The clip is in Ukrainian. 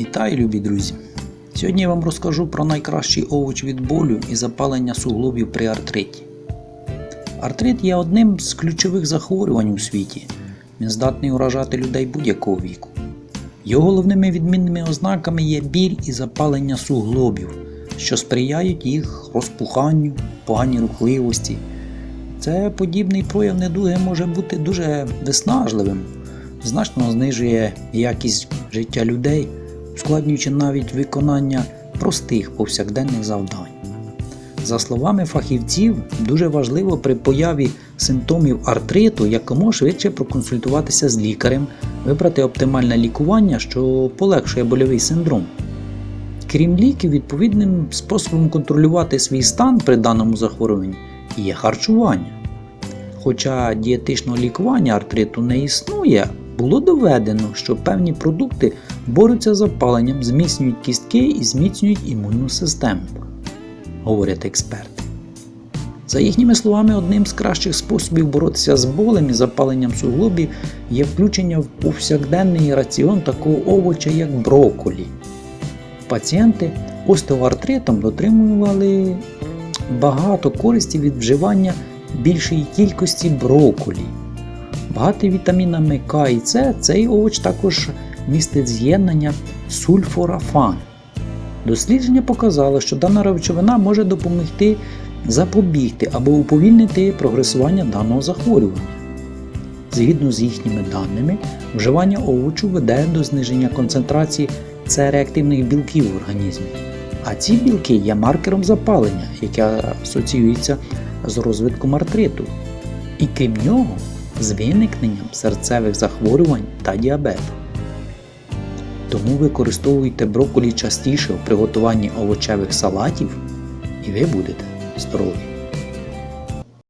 Вітаю, любі друзі! Сьогодні я вам розкажу про найкращий овоч від болю і запалення суглобів при артриті. Артрит є одним з ключових захворювань у світі. Він здатний уражати людей будь-якого віку. Його головними відмінними ознаками є біль і запалення суглобів, що сприяють їх розпуханню, поганій рухливості. Це подібний прояв недуги може бути дуже виснажливим, значно знижує якість життя людей, ускладнюючи навіть виконання простих повсякденних завдань. За словами фахівців, дуже важливо при появі симптомів артриту якомога швидше проконсультуватися з лікарем, вибрати оптимальне лікування, що полегшує больовий синдром. Крім ліків, відповідним способом контролювати свій стан при даному захворюванні є харчування. Хоча дієтичного лікування артриту не існує, було доведено, що певні продукти борються з запаленням, зміцнюють кістки і зміцнюють імунну систему, говорять експерти. За їхніми словами, одним з кращих способів боротися з болем і запаленням суглобів є включення в повсякденний раціон такого овоча, як брокколі. Пацієнти остеоартритом дотримували багато користі від вживання більшої кількості брокколі. Багатий вітамінами К і С, цей овоч також містить з'єднання сульфорафан. Дослідження показало, що дана речовина може допомогти запобігти або уповільнити прогресування даного захворювання. Згідно з їхніми даними, вживання овочу веде до зниження концентрації С-реактивних білків в організмі. А ці білки є маркером запалення, яке асоціюється з розвитком артриту, і крім нього, з виникненням серцевих захворювань та діабету. Тому використовуйте брокколі частіше в приготуванні овочевих салатів, і ви будете здорові.